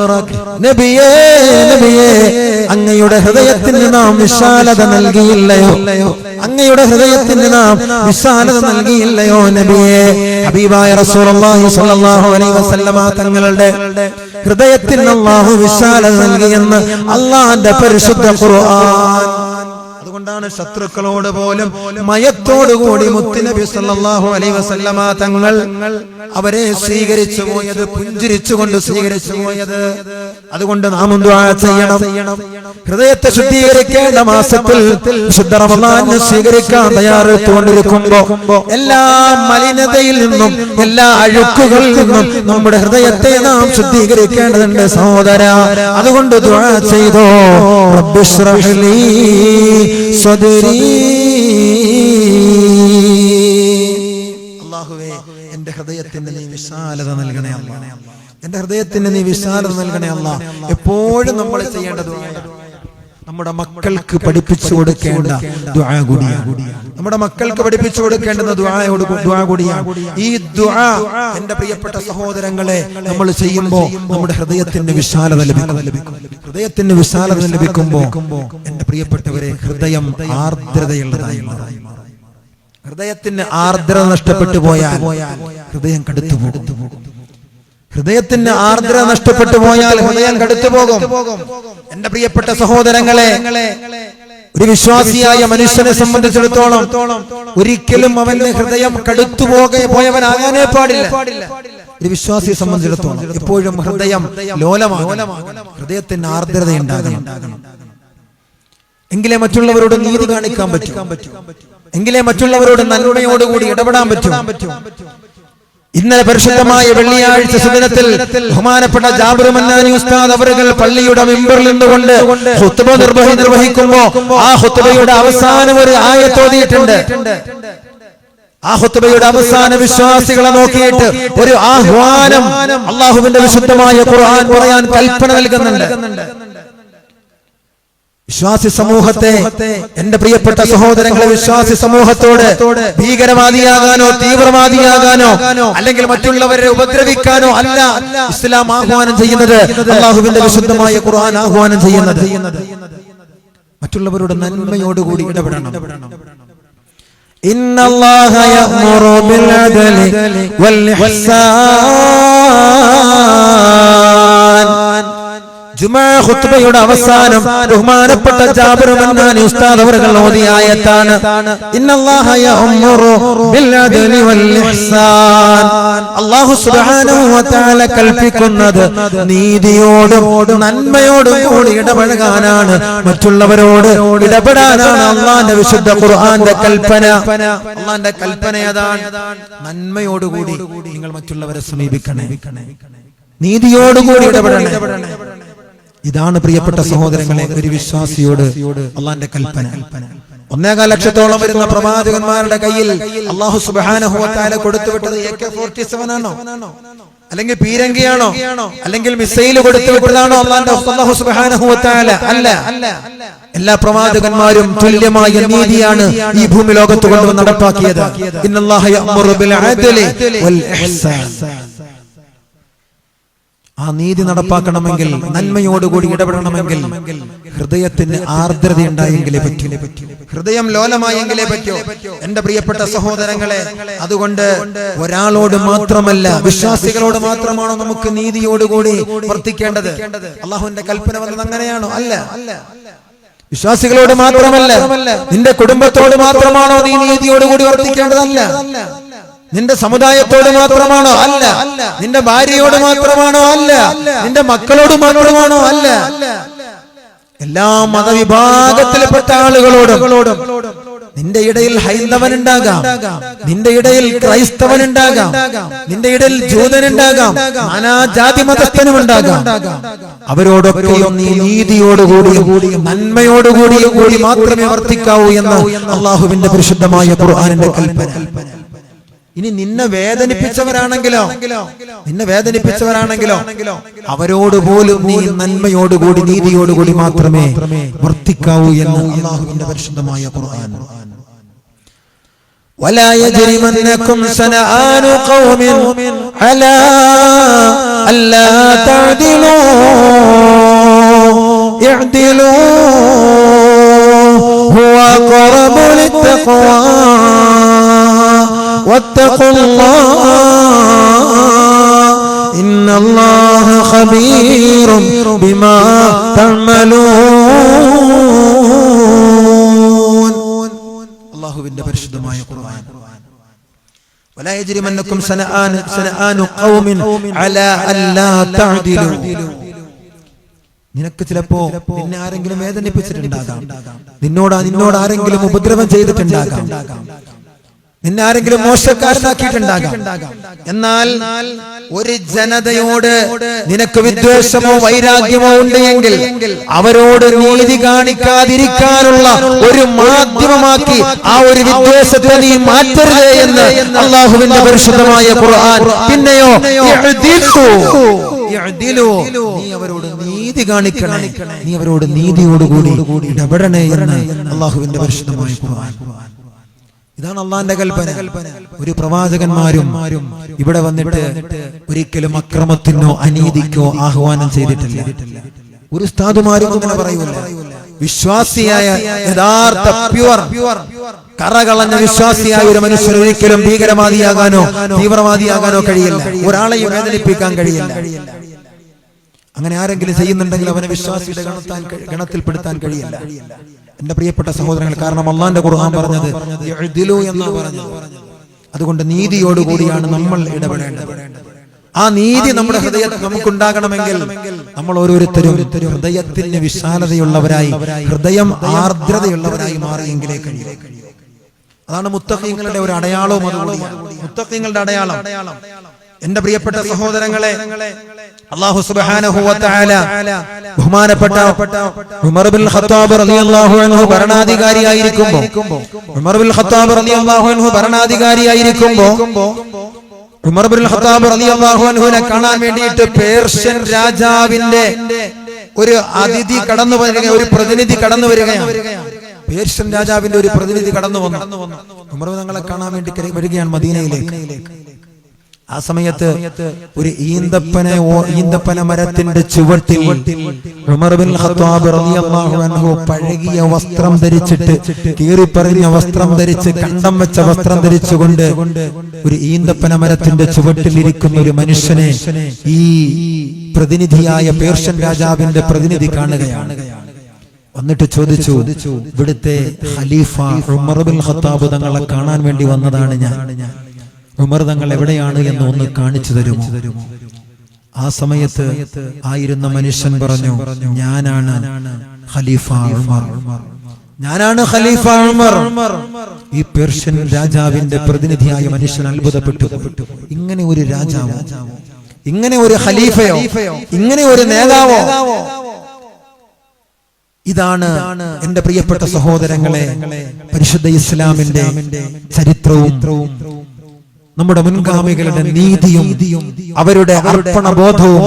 നബിയേ നബിയേ അങ്ങയുടെ ഹൃദയത്തിന് നാം വിശാലത നൽകിയില്ലയോ? അങ്ങയുടെ ഹൃദയത്തിന് നാം വിശാലത നൽകിയില്ലയോ നബിയേ? ഹബീബായ റസൂലുള്ളാഹി സ്വല്ലല്ലാഹു അലൈഹി വസല്ലമ തങ്ങളുടെ ഹൃദയത്തിന് അല്ലാഹു വിശാലത നൽകിയെന്ന് അള്ളാന്റെ പരിശുദ്ധ ഖുർആൻ അതുകൊണ്ടാണ് ശത്രുക്കളോട് പോലും മയത്തോടു മയത്തോടുകൂടി മുത്തുനബി സല്ലല്ലാഹു അലൈഹി വസല്ലമ തങ്ങൾ അവരെ സ്വീകരിച്ചു പോയത് പുഞ്ചിരിച്ചുകൊണ്ട് സ്വീകരിച്ചു പോയത്. അതുകൊണ്ട് നാം ചെയ്യണം? ഹൃദയത്തെ ശുദ്ധീകരിക്കേണ്ട മാസത്തിൽ ശുദ്ധ റമദാനെ സ്വീകരിക്കാൻ തയ്യാറെടുത്തുകൊണ്ടിരിക്കുമ്പോ എല്ലാ മലിനതയിൽ നിന്നും എല്ലാ അഴുക്കുകളിൽ നിന്നും നമ്മുടെ ഹൃദയത്തെ നാം ശുദ്ധീകരിക്കേണ്ടതുണ്ട് സഹോദര. അതുകൊണ്ട് ദുആ ചെയ്തോ. റബ്ബിശ്റഹ് ലീ സ്വദരീ അല്ലാഹുവേ എന്റെ ഹൃദയത്തിന് നീ വിശാലത നൽകണേ അല്ല എന്റെ ഹൃദയത്തിന് നീ വിശാലത നൽകണേ അല്ല എപ്പോഴും നമ്മൾ ചെയ്യേണ്ട ദുആ നമ്മുടെ മക്കൾക്ക് പഠിപ്പിച്ചു കൊടുക്കേണ്ട ദുആ കൂടിയാണ് നമ്മുടെ മക്കൾക്ക് പഠിപ്പിച്ചു കൊടുക്കേണ്ടുന്ന ദുആയോട് ദുആ കൂടിയാണ് ഈ ദുആ എന്റെ പ്രിയപ്പെട്ട സഹോദരങ്ങളെ നമ്മൾ ചെയ്യുമ്പോൾ നമ്മുടെ ഹൃദയത്തിന് വിശാലത ലഭിക്കും. ഹൃദയത്തിന് വിശാലത ലഭിക്കുമ്പോൾ എന്റെ പ്രിയപ്പെട്ടവരെ ഹൃദയം ആർദ്രതയുള്ളതായി ഹൃദയത്തിന് ആർദ്രത നഷ്ടപ്പെട്ടു പോയാൽ ഹൃദയം കടുത്തു പോകും ഹൃദയത്തിന് ആർദ്ര നഷ്ടപ്പെട്ടു പോയാൽ ഹൃദയം കടുത്തു പോകും എന്റെ പ്രിയപ്പെട്ട സഹോദരങ്ങളെ ഒരു വിശ്വാസിയായ മനുഷ്യനെ സംബന്ധിച്ചിടത്തോളം ഒരിക്കലും അവന്റെ ഹൃദയം കടുത്തു പോകെ പോയവനാകാനേ പാടില്ല. ഒരു വിശ്വാസിയെ സംബന്ധിച്ചിടത്തോളം എപ്പോഴും ഹൃദയം ലോലമാകണം. ഹൃദയത്തിന് ആർദ്രത ഉണ്ടാകണം. എങ്കിലേ മറ്റുള്ളവരോട് നീതി കാണിക്കാൻ പറ്റും. എങ്കിലേ മറ്റുള്ളവരോട് നന്മയോടുകൂടി ഇടപെടാൻ പറ്റും. ഇന്നലെ പരിശുദ്ധമായ വെള്ളിയാഴ്ച സുദിനത്തിൽ ബഹുമാനപ്പെട്ട ജാബിർ മന്നാനി ഉസ്താദ് അവരുകൾ പള്ളിയുടെ മെമ്പറിൽ നിന്നുകൊണ്ട് ഹുത്തുബ നിർവഹി നിർവഹിക്കുമ്പോ ആ ഹുത്തുബയുടെ അവസാനം ഒരു ആയത്തോതിയിട്ടുണ്ട് ആ ഹുത്തുബയുടെ അവസാന വിശ്വാസികളെ നോക്കിയിട്ട് ഒരു ആഹ്വാനം അള്ളാഹുവിന്റെ വിശുദ്ധമായ ഖുർആൻ പറയാൻ കൽപ്പന നൽകുന്നുണ്ട്. വിശ്വാസി സമൂഹത്തെ എന്റെ പ്രിയപ്പെട്ട സഹോദരങ്ങളെ വിശ്വാസി സമൂഹത്തോട് ഭീകരവാദിയാകാനോ തീവ്രവാദിയാകാനോ അല്ലെങ്കിൽ മറ്റുള്ളവരെ ഉപദ്രവിക്കാനോ അല്ല ഇസ്ലാം ആഹ്വാനം ചെയ്യുന്നത് അള്ളാഹുവിന്റെ വിശുദ്ധമായ ഖുർആൻ ആഹ്വാനം ചെയ്യുന്നത് മറ്റുള്ളവരുടെ നന്മയോടുകൂടി ഇടപെടണം إن الله يأمر بالعدل والإحسان ജുമാ ഖുത്ബയുടെ അവസാനം ബഹുമാനപ്പെട്ട ജാബിർ മന്നാനി ഉസ്താദ് അവർകൾ ഓതിയ ആയത്താണ്. ഇന്നല്ലാഹ യഅ്മുറു ബിൽ അദ്ലി വൽ ഇഹ്സാൻ അല്ലാഹു സുബ്ഹാനഹു വ തആല കൽപ്പിക്കുന്നത് നീതിയോടും നന്മയോടും കൂടി ഇടപഴകാനാണ്. മറ്റുള്ളവരോട് ഇടപെടാനാണ് അള്ളാന്റെ വിശുദ്ധ ഖുർആന്റെ കൽപ്പന. അള്ളാന്റെ കൽപ്പന അതാണ് നന്മയോടുകൂടി നിങ്ങൾ മറ്റുള്ളവരെ സമീപിക്കണേ. നീതിയോടുകൂടി ഇടപെടണേ. ഇതാണ് പ്രിയപ്പെട്ട സഹോദരങ്ങളെ ഒരു വിശ്വാസിയോട് അള്ളാന്റെ കൽപ്പന. ഒന്നേകാൽ ലക്ഷത്തോളം വരുന്ന പ്രവാചകന്മാരുടെ കയ്യിൽ അള്ളാഹു സുബാനഹുവത്താല കൊടുത്തുവിട്ടത് എ കെ ഫോർട്ടി സെവൻ ആണോ? അല്ലെങ്കിൽ പീരങ്കിയാണോ? അല്ലെങ്കിൽ മിസൈൽ കൊടുത്തുവിട്ടതാണോ അള്ളാഹു സുബാനഹുവത്താല അല്ല. എല്ലാ പ്രവാചകന്മാരും തുല്യമായ നീതിയാണ് ഈ ഭൂമി ലോകത്ത് കൊണ്ടുവന്ന് നടപ്പാക്കിയത്. ഇന്നല്ലാഹ യഅ്മുറു ബിൽ അദ്ലി വൽ ഇഹ്സാൻ. ആ നീതി നടപ്പാക്കണമെങ്കിൽ നന്മയോടുകൂടി ഇടപെടണമെങ്കിൽ ഹൃദയത്തിന് ആർദ്രത ഉണ്ടായെങ്കിലേ പറ്റൂ. ഹൃദയം ലോലമായെങ്കിലേ പറ്റൂ. എന്റെ പ്രിയപ്പെട്ട സഹോദരങ്ങളെ അതുകൊണ്ട് ഒരാളോട് മാത്രമല്ല വിശ്വാസികളോട് മാത്രമാണോ നമുക്ക് നീതിയോടുകൂടി വർത്തിക്കേണ്ടത്? അള്ളാഹുവിന്റെ കൽപ്പന വന്നത് അങ്ങനെയാണോ? അല്ല. വിശ്വാസികളോട് മാത്രമല്ല നിന്റെ കുടുംബത്തോട് മാത്രമാണോ നീ നീതിയോടുകൂടി വർത്തിക്കേണ്ടതല്ല? നിന്റെ സമുദായത്തോട് മാത്രമാണോ അല്ല? നിന്റെ ഭാര്യയോട് മാത്രമാണോ അല്ല? നിന്റെ മക്കളോട് മാത്രമാണോ അല്ല? എല്ലാ മതവിഭാഗത്തിൽപ്പെട്ട ആളുകളോടും നിന്റെ ഇടയിൽ ഹൈന്ദവൻ ഉണ്ടാകാം നിന്റെ ഇടയിൽ ക്രൈസ്തവൻ ഉണ്ടാകാം നിന്റെ ഇടയിൽ ജൂതൻ ഉണ്ടാകാം നാനാജാതി മതസ്ഥനും ഉണ്ടാകാം അവരോടൊക്കെയും നീ നീതിയോടുകൂടിയും നന്മയോടുകൂടിയും കൂടി മാത്രമേ വർത്തിക്കാവൂ എന്ന് അള്ളാഹുവിന്റെ പരിശുദ്ധമായ ഖുർആാനിന്റെ കൽപ്പന. ഇനി നിന്നെ വേദനിപ്പിച്ചവരാണെങ്കിലോ നിന്നെ വേദനിപ്പിച്ചവരാണെങ്കിലോ അവരോട് പോലും നീ നന്മയോടുകൂടി നീതിയോടുകൂടി മാത്രമേ വർത്തിക്കാവൂ എന്ന് അള്ളാഹുവിന്റെ പരിശുദ്ധമായ ഖുർആൻ ولا يجرمنكم شنآن قوم على ألا تعدلوا اعدلوا هو أقرب للتقوى واتقوا الله إن الله خبير بما تعملون അള്ളാഹുവിന്റെ പരിശുദ്ധമായ ഖുർആൻ ولا يجرمنكم شنآن شنآن قوم على ألا تعدلوا നിനക്ക് ചിലപ്പോ നിന്നെ ആരെങ്കിലും വേദനിപ്പിച്ചിട്ടുണ്ടാകാം നിന്നോട് നിന്നോട് ആരെങ്കിലും ഉപദ്രവം ചെയ്തിട്ടുണ്ടാകാം നിന്നെ ആരെങ്കിലും മോശക്കാരനാക്കിയിട്ടുണ്ടാകാം. എന്നാൽ ഒരു ജനതയോട് നിനക്ക് വിദ്വേഷമോ വൈരാഗ്യമോ ഉണ്ട് എങ്കിൽ അവരോട് നീതി കാണിക്കാതിരിക്കാനുള്ള ഒരു മാധ്യമമാക്കി ആ ഒരു വിദ്വേഷത്തെ നീ മാറ്റരുത് എന്ന് അള്ളാഹുവിന്റെ പരിശുദ്ധമായ ഖുർആൻ. പിന്നെയോ. നീ അവരോട് നീതി നീ അവരോട് നീതിയോടുകൂടി ഇടപെടണേ എന്ന് അള്ളാഹുവിന്റെ പരിശുദ്ധമായ ഖുർആൻ. ഇതാണ് അള്ളാന്റെ കൽപ്പന. ഒരു പ്രവാചകന്മാരും ഇവിടെ വന്നിട്ട് ഒരിക്കലും അക്രമത്തിനോ അനീതിക്കോ ആഹ്വാനം ചെയ്തിട്ടില്ല. ഒരു സ്ഥാതുമാരും അങ്ങനെ പറയൂല. വിശ്വാസിയായ യഥാർത്ഥ പ്യുവർ കറകളഞ്ഞ വിശ്വാസിയായ ഒരു മനുഷ്യൻ ഒരിക്കലും ഭീകരവാദിയാകാനോ തീവ്രവാദിയാകാനോ കഴിയില്ല. ഒരാളെയും വേദനിപ്പിക്കാൻ കഴിയില്ല. അങ്ങനെ ആരെങ്കിലും ചെയ്യുന്നുണ്ടെങ്കിൽ അവനെ വിശ്വാസിയുടെ ഗണത്താൻ ഗണത്തിൽപ്പെടുത്താൻ കഴിയില്ല. എന്റെ പ്രിയപ്പെട്ട സഹോദരങ്ങൾ കാരണം അള്ളാന്റെ ഖുർആൻ പറഞ്ഞത് എന്നാ പറഞ്ഞത്. അതുകൊണ്ട് നീതിയോടുകൂടിയാണ് നമ്മൾ ഇടപെടേണ്ടത്. ആ നീതി നമ്മുടെ ഹൃദയത്തിൽ നമുക്കുണ്ടാകണമെങ്കിൽ നമ്മൾ ഓരോരുത്തരും ഹൃദയത്തിന് വിശാലതയുള്ളവരായി ഹൃദയം ആർദ്രതയുള്ളവരായി മാറിയെങ്കിലേ കഴിയൂ. അതാണ് മുത്തഖീങ്ങളുടെ ഒരു അടയാളവും അതുകൂടിയാണ്. മുത്തഖീങ്ങളുടെ അടയാളം. എന്റെ പ്രിയപ്പെട്ട സഹോദരങ്ങളെ അള്ളാഹു തആല ബഹുമാനപ്പെട്ട ഉമർ ബിൻ ഖത്താബ് റളിയല്ലാഹു അൻഹു ഭരണാധികാരിയായിരിക്കുമ്പോൾ ഉമർ ബിൻ ഖത്താബ് റളിയല്ലാഹു അൻഹു ഭരണാധികാരിയായിരിക്കുമ്പോൾ ഉമർ ബിൻ ഖത്താബ് റളിയല്ലാഹു അൻഹുവിനെ കാണാൻ വേണ്ടിയിട്ട് പേർഷ്യൻ രാജാവിന്റെ ഒരു അതിഥി കടന്നു വരികയാണ് ഒരു പ്രതിനിധി കടന്നു വരികയാണ്. പേർഷ്യൻ രാജാവിന്റെ ഒരു പ്രതിനിധി കടന്നു വന്നു. ഉമർ തങ്ങളെ കാണാൻ വേണ്ടി വരികയാണ് മദീനയിലേക്ക്. ആ സമയത്ത് ഒരു ഈന്തപ്പന ഈന്തപ്പന മരത്തിന്റെ ചുവട്ടിൽ പഴകിയ വസ്ത്രം ധരിച്ചിട്ട് കീറിപ്പറിഞ്ഞ വസ്ത്രം ധരിച്ച് കണ്ടം വെച്ച വസ്ത്രം ധരിച്ചുകൊണ്ട് ഒരു ഈന്തപ്പന മരത്തിന്റെ ചുവട്ടിൽ ഇരിക്കുന്ന ഒരു മനുഷ്യനെ ഈ പ്രതിനിധിയായ പേർഷ്യൻ രാജാവിന്റെ പ്രതിനിധി കാണുകയാണ്. വന്നിട്ട് ചോദിച്ചു ഇവിടുത്തെ ഖലീഫ ഉമർ ബിൻ ഖത്താബ് തങ്ങളെ കാണാൻ വേണ്ടി വന്നതാണ് ഞാൻ. ഉമർ തങ്ങൾ എവിടെയാണ് എന്ന് ഒന്ന് കാണിച്ചു തരുമോ? ആ സമയത്ത് ആയിരുന്ന മനുഷ്യൻ പറഞ്ഞു ഞാനാണ് ഖലീഫ ഉമർ. ഞാനാണ് ഖലീഫ ഉമർ. ഈ പേർഷ്യൻ രാജാവിന്റെ പ്രതിനിധിയായ മനുഷ്യൻ അത്ഭുതപ്പെട്ടു. ഇങ്ങനെ ഒരു രാജാവോ? ഇങ്ങനെ ഒരു ഖലീഫയോ? ഇങ്ങനെ ഒരു നേതാവോ? ഇതാണ് എന്റെ പ്രിയപ്പെട്ട സഹോദരങ്ങളെ പരിശുദ്ധ ഇസ്ലാമിന്റെ ചരിത്രവും. നമ്മുടെ മുൻഗാമികളുടെ നീതിയും അവരുടെ അർപ്പണ ബോധവും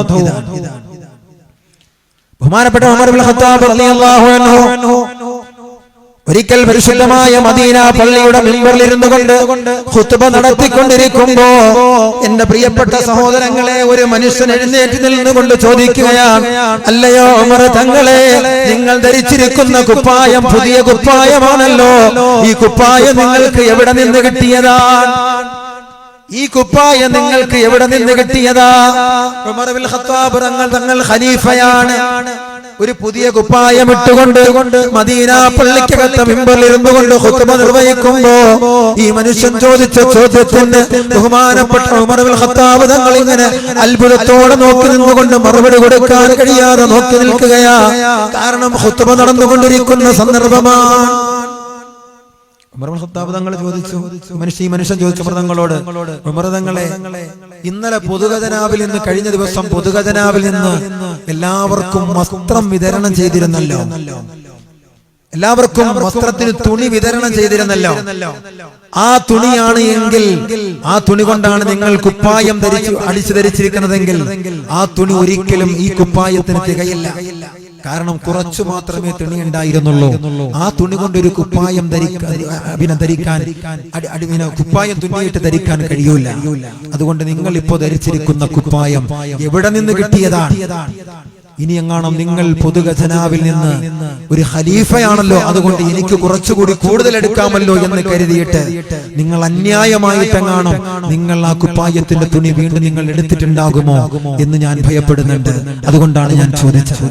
ബഹുമാനപ്പെട്ട ഒരിക്കൽ പരിശുദ്ധമായ മദീന പള്ളിയുടെ മിമ്പറിൽ ഇരുന്നു കൊണ്ട് കുത്തുബ നടത്തിക്കൊണ്ടിരിക്കുമ്പോ എന്റെ പ്രിയപ്പെട്ട സഹോദരങ്ങളെ ഒരു മനുഷ്യൻ എഴുന്നേറ്റ് നിന്നുകൊണ്ട് ചോദിക്കുകയാണ് അല്ലയോ ഉമർ തങ്ങളെ നിങ്ങൾ ധരിച്ചിരിക്കുന്ന കുപ്പായം പുതിയ കുപ്പായമാണല്ലോ. ഈ കുപ്പായം നിങ്ങൾക്ക് എവിടെ നിന്ന് കിട്ടിയതാണ്? ഈ കുപ്പായ നിങ്ങൾക്ക് എവിടെ നിന്ന് കിട്ടിയതാ? ഖത്താബ് തങ്ങൾ തങ്ങൾ ഖലീഫയാണ്. ഒരു പുതിയ കുപ്പായം ഇട്ടുകൊണ്ട് മദീന പള്ളിക്കകത്ത് മിമ്പറിൽ ഇരുന്നു കൊണ്ട് ഖുത്ബ നിർവഹിക്കുമ്പോ ഈ മനുഷ്യൻ ചോദിച്ച ചോദ്യത്തിന് ബഹുമാനപ്പെട്ട ബിൻ ഖത്താബ് തങ്ങൾ ഇങ്ങനെ അത്ഭുതത്തോടെ നോക്കി നിന്നുകൊണ്ട് മറുപടി കൊടുക്കാൻ കഴിയാതെ നോക്കി നിൽക്കുകയാ. കാരണം ഹുത്തുമ നടന്നുകൊണ്ടിരിക്കുന്ന സന്ദർഭമാണ്. ഉമർ ഖത്താബ് തങ്ങൾ ചോദിച്ചു. മനുഷ്യ ഈ മനുഷ്യൻ ചോദിച്ചു. മൃതങ്ങളോട് മൃതങ്ങളെ ഇന്നലെ പൊതുഖജനാവിൽ നിന്ന് കഴിഞ്ഞ ദിവസം പൊതുഖജനാവിൽ നിന്ന് എല്ലാവർക്കും വസ്ത്രം വിതരണം ചെയ്തിരുന്നല്ലോ. എല്ലാവർക്കും വസ്ത്രത്തിന് തുണി വിതരണം ചെയ്തിരുന്നല്ലോ. ആ തുണിയാണ് എങ്കിൽ ആ തുണി കൊണ്ടാണ് നിങ്ങൾ കുപ്പായം ധരിച്ചു അടിച്ചു ധരിച്ചിരിക്കുന്നതെങ്കിൽ ആ തുണി ഒരിക്കലും ഈ കുപ്പായത്തിന് തികയില്ല. കാരണം കുറച്ചു മാത്രമേ തുണി ഉണ്ടായിരുന്നുള്ളൂ. ആ തുണി കൊണ്ട് ഒരു കുപ്പായം ധരിക്കാൻ ധരിക്കാൻ കുപ്പായം തുന്നിയിട്ട് ധരിക്കാൻ കഴിയൂല. അതുകൊണ്ട് നിങ്ങൾ ഇപ്പോ ധരിച്ചിരിക്കുന്ന കുപ്പായം എവിടെ നിന്ന് കിട്ടിയതാണ്? ഇനി എങ്ങാണം നിങ്ങൾ പൊതുഖജനാവിൽ നിന്ന് ഒരു ഖലീഫയാണല്ലോ. അതുകൊണ്ട് എനിക്ക് കുറച്ചുകൂടി കൂടുതൽ എടുക്കാമല്ലോ എന്ന് കരുതിയിട്ട് നിങ്ങൾ അന്യായമായിട്ടെങ്ങാണോ നിങ്ങൾ ആ കുപ്പായത്തിന്റെ തുണി വീണ്ടും നിങ്ങൾ എടുത്തിട്ടുണ്ടാകുമോ എന്ന് ഞാൻ ഭയപ്പെടുന്നുണ്ട്. അതുകൊണ്ടാണ് ഞാൻ ചോദിച്ചത്.